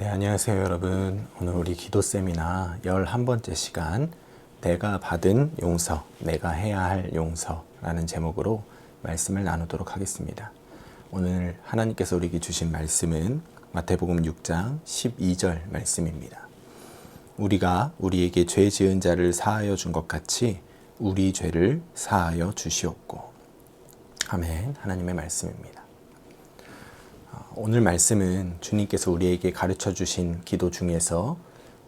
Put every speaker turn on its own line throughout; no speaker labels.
안녕하세요 여러분. 오늘 우리 기도 세미나 11번째 시간 내가 받은 용서 내가 해야 할 용서라는 제목으로 말씀을 나누도록 하겠습니다. 오늘 하나님께서 우리에게 주신 말씀은 마태복음 6장 12절 말씀입니다. 우리가 우리에게 죄 지은 자를 사하여 준 것 같이 우리 죄를 사하여 주시옵고. 아멘. 하나님의 말씀입니다 오늘 말씀은 주님께서 우리에게 가르쳐 주신 기도 중에서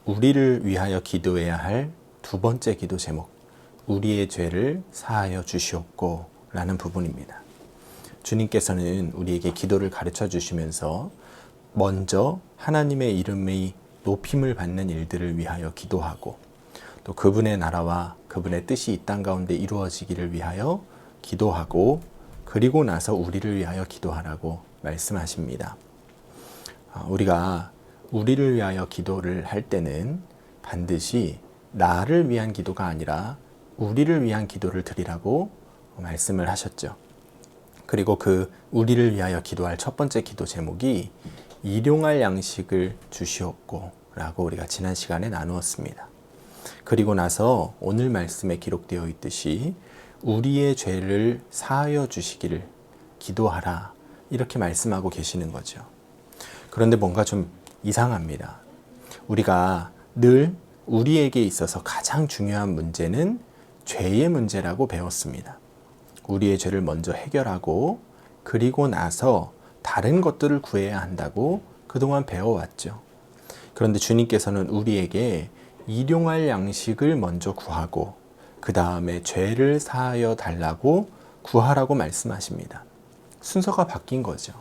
우리를 위하여 기도해야 할 두 번째 기도 제목, 우리의 죄를 사하여 주시옵고 라는 부분입니다. 주님께서는 우리에게 기도를 가르쳐 주시면서 먼저 하나님의 이름의 높임을 받는 일들을 위하여 기도하고 또 그분의 나라와 그분의 뜻이 이 땅 가운데 이루어지기를 위하여 기도하고 그리고 나서 우리를 위하여 기도하라고 말씀하십니다. 아, 우리가 우리를 위하여 기도를 할 때는 반드시 나를 위한 기도가 아니라 우리를 위한 기도를 드리라고 말씀을 하셨죠. 그리고 그 우리를 위하여 기도할 첫 번째 기도 제목이 일용할 양식을 주시옵고 라고 우리가 지난 시간에 나누었습니다. 그리고 나서 오늘 말씀에 기록되어 있듯이 우리의 죄를 사하여 주시기를 기도하라 이렇게 말씀하고 계시는 거죠. 그런데 뭔가 좀 이상합니다. 우리가 늘 우리에게 있어서 가장 중요한 문제는 죄의 문제라고 배웠습니다. 우리의 죄를 먼저 해결하고 그리고 나서 다른 것들을 구해야 한다고 그동안 배워왔죠. 그런데 주님께서는 우리에게 일용할 양식을 먼저 구하고 그 다음에 죄를 사하여 달라고 구하라고 말씀하십니다. 순서가 바뀐 거죠.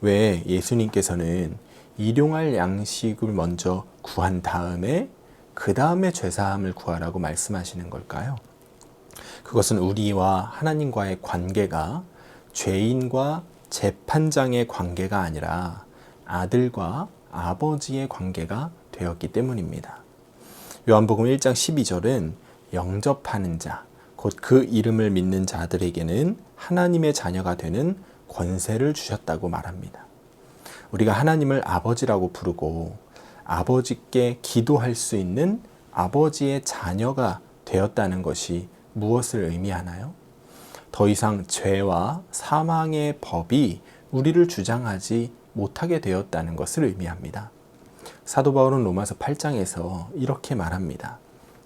왜 예수님께서는 일용할 양식을 먼저 구한 다음에 그 다음에 죄사함을 구하라고 말씀하시는 걸까요? 그것은 우리와 하나님과의 관계가 죄인과 재판장의 관계가 아니라 아들과 아버지의 관계가 되었기 때문입니다. 요한복음 1장 12절은 영접하는 자, 곧 그 이름을 믿는 자들에게는 하나님의 자녀가 되는 권세를 주셨다고 말합니다. 우리가 하나님을 아버지라고 부르고 아버지께 기도할 수 있는 아버지의 자녀가 되었다는 것이 무엇을 의미하나요? 더 이상 죄와 사망의 법이 우리를 주장하지 못하게 되었다는 것을 의미합니다. 사도 바울은 로마서 8장에서 이렇게 말합니다.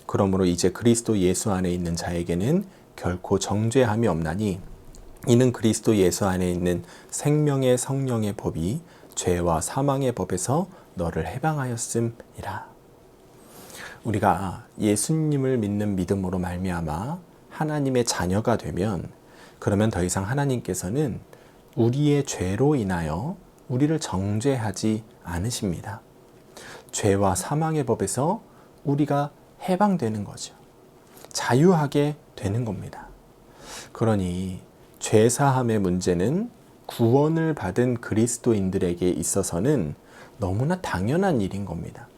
그러므로 이제 그리스도 예수 안에 있는 자에게는 결코 정죄함이 없나니 이는 그리스도 예수 안에 있는 생명의 성령의 법이 죄와 사망의 법에서 너를 해방하였음이라. 우리가 예수님을 믿는 믿음으로 말미암아 하나님의 자녀가 되면 그러면 더 이상 하나님께서는 우리의 죄로 인하여 우리를 정죄하지 않으십니다. 죄와 사망의 법에서 우리가 해방되는 거죠. 자유하게 되는 겁니다. 그러니 죄사함의 문제는 구원을 받은 그리스도인들에게 있어서는 너무나 당연한 일인 겁니다.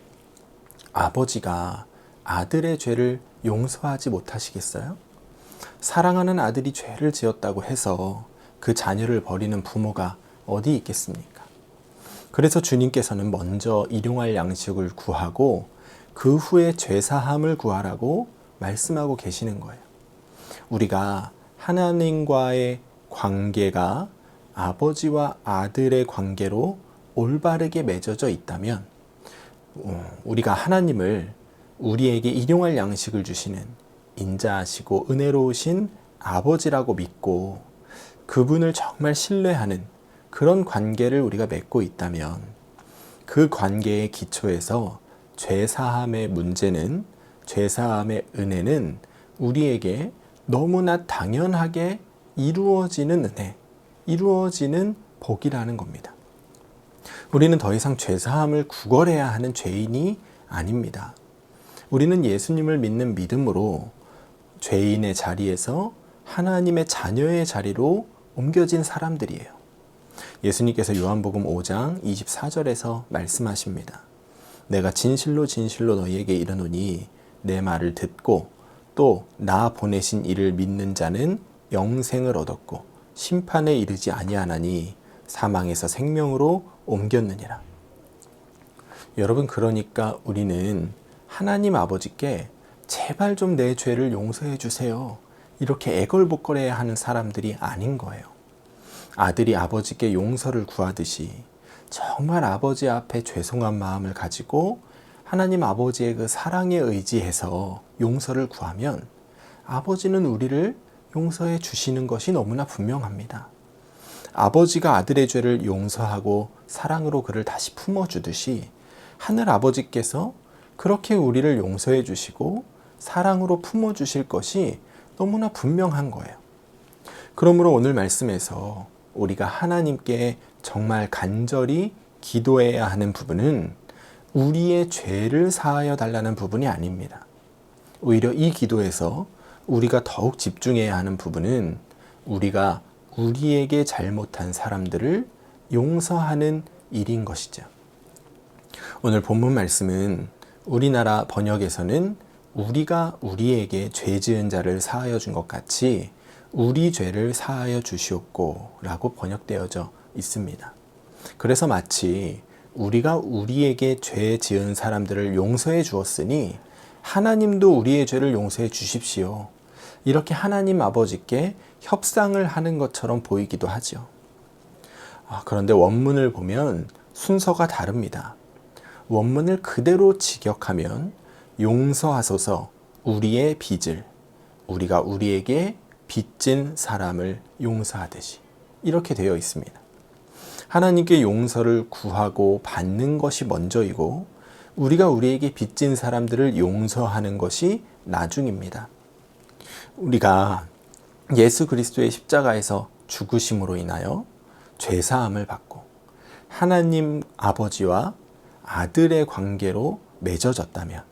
아버지가 아들의 죄를 용서하지 못하시겠어요? 사랑하는 아들이 죄를 지었다고 해서 그 자녀를 버리는 부모가 어디 있겠습니까? 그래서 주님께서는 먼저 일용할 양식을 구하고 그 후에 죄사함을 구하라고 말씀하고 계시는 거예요. 우리가 하나님과의 관계가 아버지와 아들의 관계로 올바르게 맺어져 있다면 어, 우리가 하나님을 우리에게 일용할 양식을 주시는 인자하시고 은혜로우신 아버지라고 믿고 그분을 정말 신뢰하는 그런 관계를 우리가 맺고 있다면 그 관계의 기초에서 죄사함의 문제는 죄사함의 은혜는 우리에게 너무나 당연하게 이루어지는 은혜, 이루어지는 복이라는 겁니다. 우리는 더 이상 죄사함을 구걸해야 하는 죄인이 아닙니다. 우리는 예수님을 믿는 믿음으로 죄인의 자리에서 하나님의 자녀의 자리로 옮겨진 사람들이에요. 예수님께서 요한복음 5장 24절에서 말씀하십니다. 내가 진실로 진실로 너희에게 이르노니 내 말을 듣고 또 나 보내신 이를 믿는 자는 영생을 얻었고 심판에 이르지 아니하나니 사망에서 생명으로 옮겼느니라. 여러분 그러니까 우리는 하나님 아버지께 제발 좀 내 죄를 용서해 주세요. 이렇게 애걸복걸해야 하는 사람들이 아닌 거예요. 아들이 아버지께 용서를 구하듯이 정말 아버지 앞에 죄송한 마음을 가지고 하나님 아버지의 그 사랑에 의지해서 용서를 구하면 아버지는 우리를 용서해 주시는 것이 너무나 분명합니다. 아버지가 아들의 죄를 용서하고 사랑으로 그를 다시 품어주듯이 하늘 아버지께서 그렇게 우리를 용서해 주시고 사랑으로 품어주실 것이 너무나 분명한 거예요. 그러므로 오늘 말씀에서 우리가 하나님께 정말 간절히 기도해야 하는 부분은 우리의 죄를 사하여 달라는 부분이 아닙니다. 오히려 이 기도에서 우리가 더욱 집중해야 하는 부분은 우리가 우리에게 잘못한 사람들을 용서하는 일인 것이죠. 오늘 본문 말씀은 우리나라 번역에서는 우리가 우리에게 죄 지은 자를 사하여 준 것 같이 우리 죄를 사하여 주시옵고 라고 번역되어져 있습니다. 그래서 마치 우리가 우리에게 죄 지은 사람들을 용서해 주었으니 하나님도 우리의 죄를 용서해 주십시오. 이렇게 하나님 아버지께 협상을 하는 것처럼 보이기도 하죠. 아, 그런데 원문을 보면 순서가 다릅니다. 원문을 그대로 직역하면 용서하소서 우리의 빚을 우리가 우리에게 빚진 사람을 용서하듯이 이렇게 되어 있습니다. 하나님께 용서를 구하고 받는 것이 먼저이고 우리가 우리에게 빚진 사람들을 용서하는 것이 나중입니다. 우리가 예수 그리스도의 십자가에서 죽으심으로 인하여 죄 사함을 받고 하나님 아버지와 아들의 관계로 맺어졌다면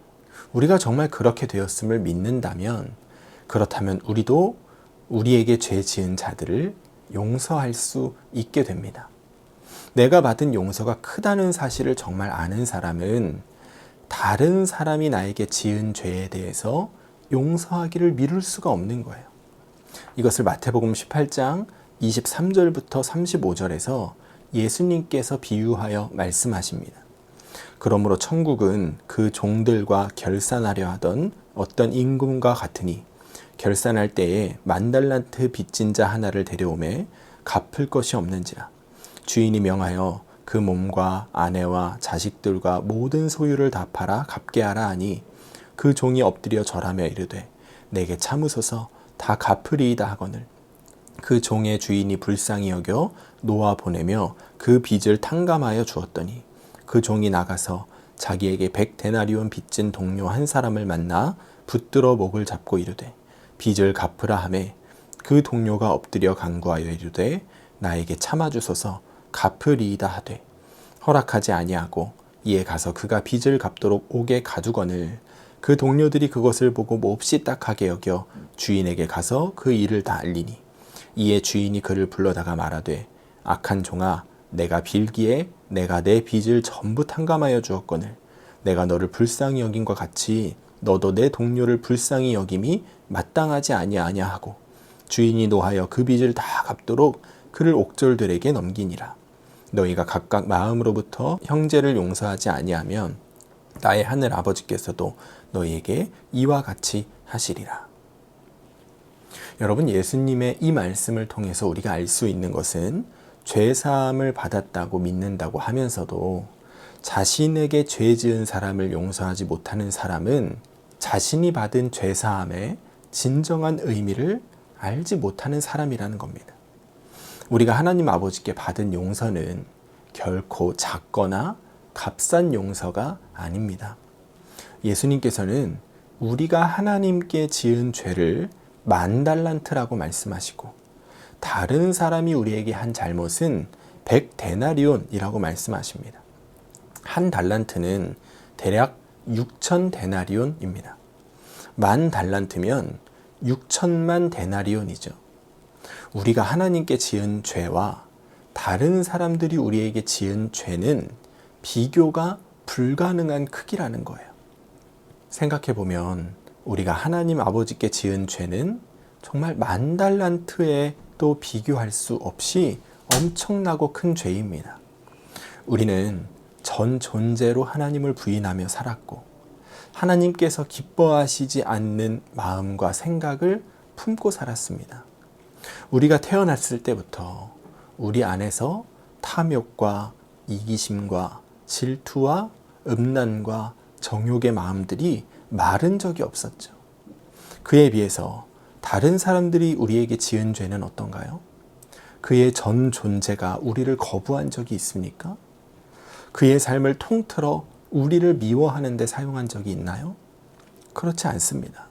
우리가 정말 그렇게 되었음을 믿는다면 그렇다면 우리도 우리에게 죄 지은 자들을 용서할 수 있게 됩니다. 내가 받은 용서가 크다는 사실을 정말 아는 사람은 다른 사람이 나에게 지은 죄에 대해서 용서하기를 미룰 수가 없는 거예요. 이것을 마태복음 18장 23절부터 35절에서 예수님께서 비유하여 말씀하십니다. 그러므로 천국은 그 종들과 결산하려 하던 어떤 임금과 같으니 결산할 때에 만달란트 빚진 자 하나를 데려오매 갚을 것이 없는지라. 주인이 명하여 그 몸과 아내와 자식들과 모든 소유를 다 팔아 갚게 하라 하니 그 종이 엎드려 절하며 이르되 내게 참으소서 다 갚으리이다 하거늘. 그 종의 주인이 불쌍히 여겨 놓아 보내며 그 빚을 탕감하여 주었더니 그 종이 나가서 자기에게 백 데나리온 빚진 동료 한 사람을 만나 붙들어 목을 잡고 이르되 빚을 갚으라 하매 그 동료가 엎드려 간구하여 이르되 나에게 참아 주소서 갚으리이다 하되 허락하지 아니하고 이에 가서 그가 빚을 갚도록 옥에 가두거늘 그 동료들이 그것을 보고 몹시 딱하게 여겨 주인에게 가서 그 일을 다 알리니 이에 주인이 그를 불러다가 말하되 악한 종아 내가 빌기에 내가 내 빚을 전부 탕감하여 주었거늘 내가 너를 불쌍히 여긴과 같이 너도 내 동료를 불쌍히 여김이 마땅하지 아니하냐 하고 주인이 노하여 그 빚을 다 갚도록 그를 옥졸들에게 넘기니라 너희가 각각 마음으로부터 형제를 용서하지 아니하면 나의 하늘 아버지께서도 너희에게 이와 같이 하시리라. 여러분 예수님의 이 말씀을 통해서 우리가 알 수 있는 것은 죄 사함을 받았다고 믿는다고 하면서도 자신에게 죄 지은 사람을 용서하지 못하는 사람은 자신이 받은 죄 사함의 진정한 의미를 알지 못하는 사람이라는 겁니다. 우리가 하나님 아버지께 받은 용서는 결코 작거나 값싼 용서가 아닙니다. 예수님께서는 우리가 하나님께 지은 죄를 만 달란트라고 말씀하시고 다른 사람이 우리에게 한 잘못은 백 데나리온이라고 말씀하십니다. 한 달란트는 대략 6천 데나리온입니다. 만 달란트면 6천만 데나리온이죠. 우리가 하나님께 지은 죄와 다른 사람들이 우리에게 지은 죄는 비교가 불가능한 크기라는 거예요. 생각해 보면 우리가 하나님 아버지께 지은 죄는 정말 만 달란트에 또 비교할 수 없이 엄청나고 큰 죄입니다. 우리는 전 존재로 하나님을 부인하며 살았고 하나님께서 기뻐하시지 않는 마음과 생각을 품고 살았습니다. 우리가 태어났을 때부터 우리 안에서 탐욕과 이기심과 질투와 음란과 정욕의 마음들이 마른 적이 없었죠. 그에 비해서 다른 사람들이 우리에게 지은 죄는 어떤가요? 그의 전 존재가 우리를 거부한 적이 있습니까? 그의 삶을 통틀어 우리를 미워하는 데 사용한 적이 있나요? 그렇지 않습니다.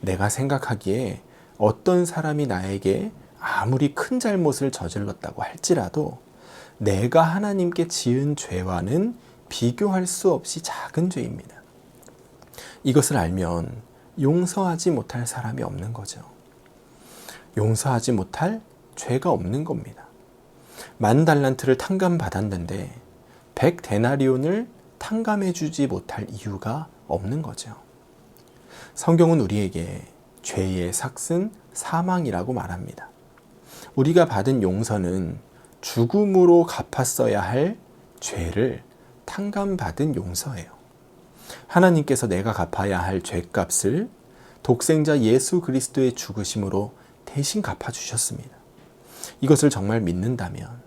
내가 생각하기에 어떤 사람이 나에게 아무리 큰 잘못을 저질렀다고 할지라도 내가 하나님께 지은 죄와는 비교할 수 없이 작은 죄입니다. 이것을 알면 용서하지 못할 사람이 없는 거죠. 용서하지 못할 죄가 없는 겁니다. 만 달란트를 탕감받았는데 백 데나리온을 탕감해 주지 못할 이유가 없는 거죠. 성경은 우리에게 죄의 삭슨 사망이라고 말합니다. 우리가 받은 용서는 죽음으로 갚았어야 할 죄를 탕감받은 용서예요. 하나님께서 내가 갚아야 할 죄값을 독생자 예수 그리스도의 죽으심으로 대신 갚아주셨습니다. 이것을 정말 믿는다면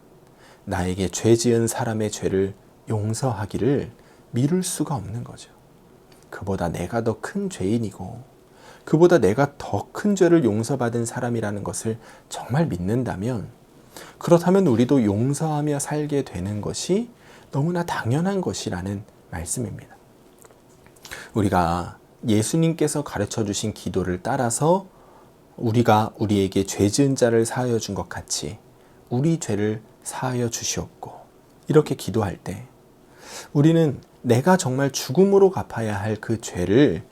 나에게 죄 지은 사람의 죄를 용서하기를 미룰 수가 없는 거죠. 그보다 내가 더 큰 죄인이고 그보다 내가 더 큰 죄를 용서받은 사람이라는 것을 정말 믿는다면 그렇다면 우리도 용서하며 살게 되는 것이 너무나 당연한 것이라는 말씀입니다. 우리가 예수님께서 가르쳐 주신 기도를 따라서 우리가 우리에게 죄 지은 자를 사하여 준 것 같이 우리 죄를 사하여 주시옵고 이렇게 기도할 때 우리는 내가 정말 죽음으로 갚아야 할 그 죄를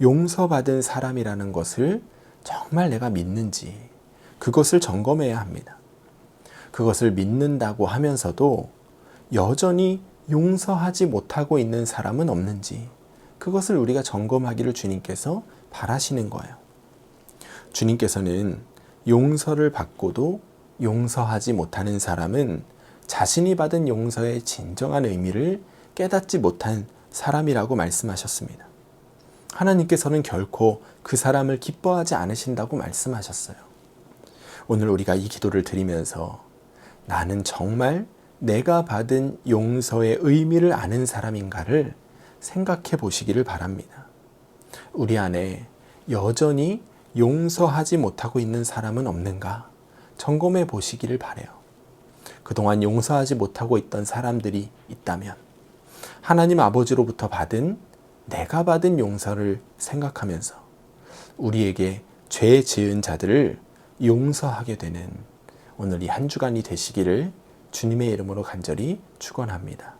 용서받은 사람이라는 것을 정말 내가 믿는지 그것을 점검해야 합니다. 그것을 믿는다고 하면서도 여전히 용서하지 못하고 있는 사람은 없는지 그것을 우리가 점검하기를 주님께서 바라시는 거예요. 주님께서는 용서를 받고도 용서하지 못하는 사람은 자신이 받은 용서의 진정한 의미를 깨닫지 못한 사람이라고 말씀하셨습니다. 하나님께서는 결코 그 사람을 기뻐하지 않으신다고 말씀하셨어요. 오늘 우리가 이 기도를 드리면서 나는 정말 내가 받은 용서의 의미를 아는 사람인가를 생각해 보시기를 바랍니다. 우리 안에 여전히 용서하지 못하고 있는 사람은 없는가 점검해 보시기를 바래요. 그동안 용서하지 못하고 있던 사람들이 있다면 하나님 아버지로부터 받은 내가 받은 용서를 생각하면서 우리에게 죄 지은 자들을 용서하게 되는 오늘 이 한 주간이 되시기를 주님의 이름으로 간절히 축원합니다.